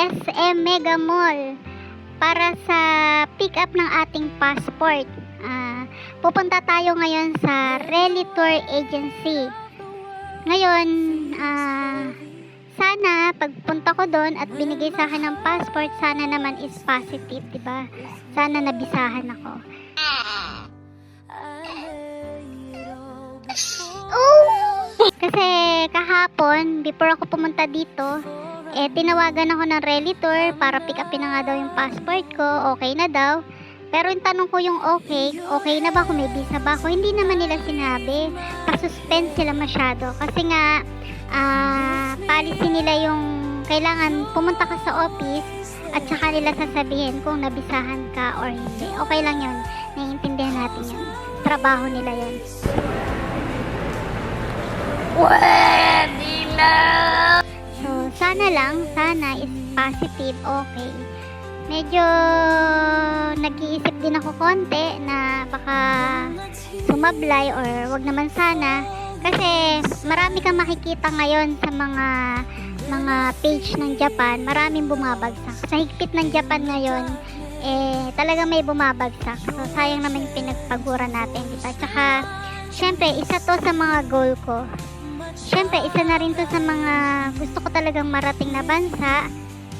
SM Mega Mall para sa pick up ng ating passport. Ah, pupunta tayo ngayon sa Rally Tour Agency. Ngayon, ah, sana pagpunta ko doon at binigay sa akin ng passport, sana naman is positive, 'di ba? Sana nabisahan ako. Kasi kahapon, before ako pumunta dito, eh tinawagan ako ng rally tour para pick upin na nga daw yung passport ko, okay na daw. Pero yung tanong ko yung okay, okay na ba kung may visa ba ako? Hindi naman nila sinabi. Pa-suspend sila masyado. Kasi nga, ah, policy nila yung kailangan pumunta ka sa office at saka nila sasabihin kung nabisahan ka or hindi. Okay lang yun. Naiintindihan natin yun. Trabaho nila yun. Pwede na! Sana lang, sana is positive, okay. Medyo nag-iisip din ako konti na baka sumablay or wag naman sana. Kasi marami kang makikita ngayon sa mga mga page ng Japan, maraming bumabagsak. Sa higpit ng Japan ngayon, eh talaga may bumabagsak. So sayang naman yung pinagpagura natin, di ba? Tsaka, syempre, isa to sa mga goal ko. Syempre, isa na rin to sa mga gusto ko talagang marating na bansa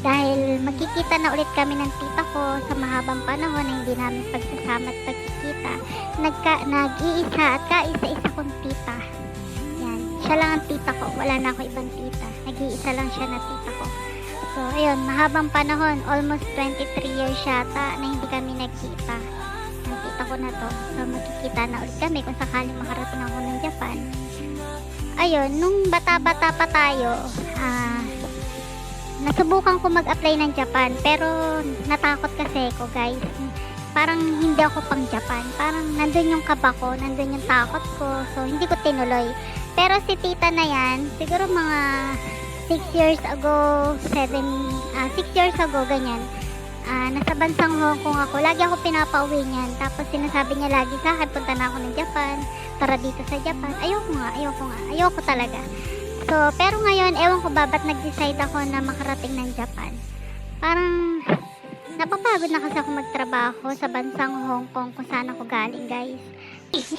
dahil magkikita na ulit kami ng tita ko sa mahabang panahon na hindi namin pagsasama at pagkikita. Nagka, nag-iisa at kaisa-isa kong tita. Yan. Siya lang ang tita ko. Wala na ako ibang tita. Nag-iisa lang siya na tita ko. So, ayun, mahabang panahon, almost 23 years yata na hindi kami nagkita. Ng tita ko na to. So, magkikita na ulit kami kung sakaling makarating ako ng Japan ayun, nung bata-bata pa tayo, ah, nasubukan ko mag-apply ng Japan, pero natakot kasi ako, guys. Parang hindi ako pang Japan. Parang nandun yung kaba ko, nandun yung takot ko, so hindi ko tinuloy. Pero si tita na yan, siguro mga 6 years ago, 7, ah 6 years ago, ganyan. Ah, nasa bansang Hong Kong ako. Lagi ako pinapauwi niyan. Tapos sinasabi niya lagi sa akin, punta na ako ng Japan. Tara dito sa Japan. Ayoko nga, ayoko nga. Ayoko talaga. So, pero ngayon, ewan ko ba, ba't nag-decide ako na makarating ng Japan? Parang, napapagod na kasi ako magtrabaho sa bansang Hong Kong kung saan ako galing, guys.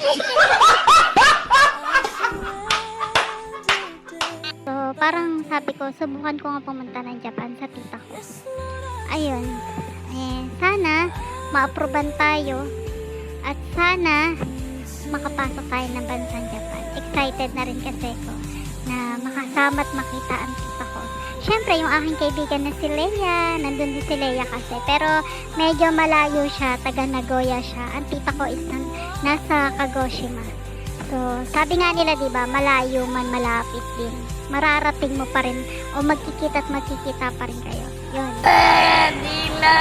So, parang sabi ko, subukan ko nga pumunta ng Japan sa tita ko. Ayun. Eh, sana ma-approvean tayo at sana makapasok tayo ng bansang Japan. Excited na rin kasi ko na makasama at makita ang tita ko. Siyempre, yung aking kaibigan na si Leia, nandun din si Leia kasi. Pero medyo malayo siya, taga Nagoya siya. Ang tita ko is nan- nasa Kagoshima. So, sabi nga nila, di ba, malayo man malapit din. Mararating mo pa rin o magkikita at magkikita pa rin kayo. Yun. Pwede na!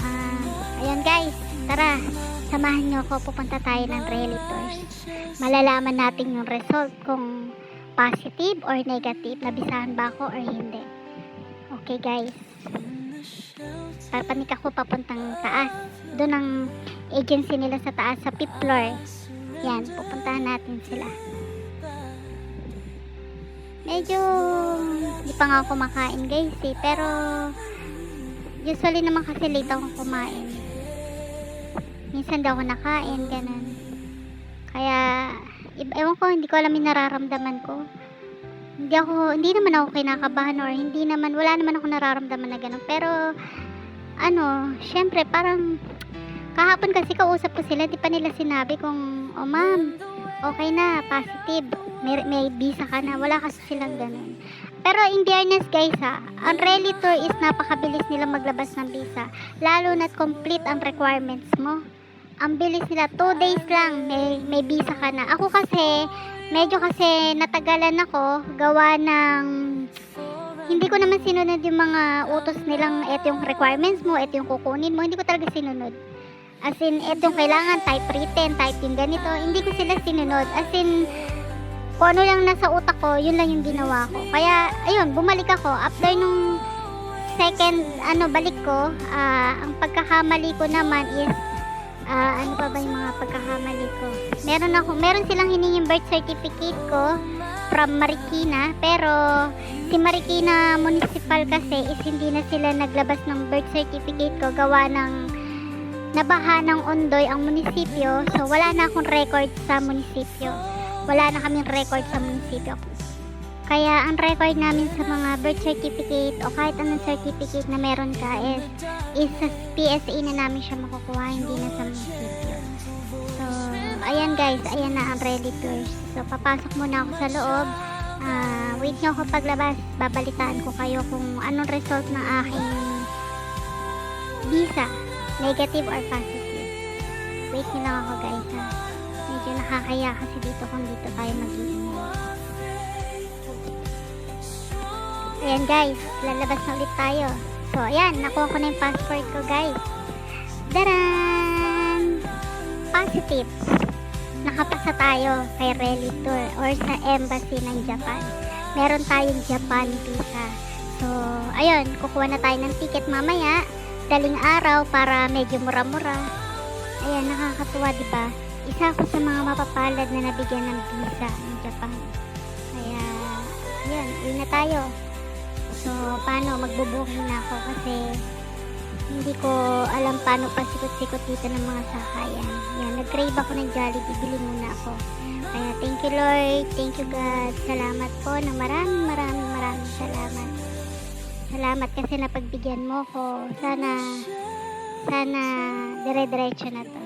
Ah, ayun guys, tara, samahan nyo ako, pupunta tayo ng rally tours. Malalaman natin yung result kung positive or negative, nabisahan ba ako or hindi. Okay guys. Papanik ako papuntang taas. Doon ang agency nila sa taas, sa fifth floor. Yan, pupuntahan natin sila. Medyo hindi pa nga ako kumakain guys eh, pero usually naman kasi late ako kumain. Minsan daw ako nakain, ganun. Kaya, ewan ko, hindi ko alam yung nararamdaman ko. Hindi ako, hindi naman ako kinakabahan or hindi naman, wala naman ako nararamdaman na ganun. Pero, ano, syempre, parang, kahapon kasi kausap ko sila, di pa nila sinabi kung, oh ma'am, okay na, positive, may, may visa ka na, wala kasi silang ganun. Pero in fairness guys ha, ang rally tour is napakabilis nila maglabas ng visa. Lalo na't complete ang requirements mo. Ang bilis nila, 2 days lang may, may visa ka na. Ako kasi, medyo kasi natagalan ako gawa ng hindi ko naman sinunod yung mga utos nilang eto yung requirements mo, eto yung kukunin mo, hindi ko talaga sinunod. As in, eto yung kailangan, type written, type yung ganito, hindi ko sila sinunod. As in, kung ano lang nasa utak ko, yun lang yung ginawa ko. Kaya, ayun, bumalik ako. After nung second, ano, balik ko, ah, ang pagkakamali ko naman is, ah, ano pa ba yung mga pagkakamali ko? Meron ako, meron silang hiningin birth certificate ko, from Marikina. Pero si Marikina Municipal kasi is hindi na sila naglabas ng birth certificate ko gawa ng nabaha ng Ondoy ang munisipyo. So wala na akong record sa munisipyo. Wala na kaming record sa munisipyo. Kaya ang record namin sa mga birth certificate o kahit anong certificate na meron ka is, is sa PSA na namin siya makukuha, hindi na sa munisipyo. So, ayan guys, ayan na ang ready tours. So, papasok muna ako sa loob. Ah, wait nyo ako paglabas. Babalitaan ko kayo kung anong result ng aking visa. Negative or positive. Wait nyo lang ako guys ha. Medyo nakakaya kasi dito kung dito tayo mag-iingay. Ayan guys, lalabas na ulit tayo. So, ayan, nakuha ko na yung passport ko guys. Daran! Positive. Nakapasa tayo kay Rally Tour or sa embassy ng Japan. Meron tayong Japan visa. So, ayun, kukuha na tayo ng ticket mamaya. Daling araw para medyo mura-mura. Ayan, nakakatuwa, di ba? Isa ako sa mga mapapalad na nabigyan ng visa ng Japan. Kaya, ayun, uwi na tayo. So, paano? Magbubuking na ako kasi hindi ko alam paano pasikot-sikot dito ng mga sakayan. Yan, nag-crave ako ng Jollibee. Bili muna ako. Kaya, thank you Lord. Thank you God. Salamat po na maraming maraming maraming salamat. Salamat kasi napagbigyan mo ko. Sana, sana dire-diretso na to.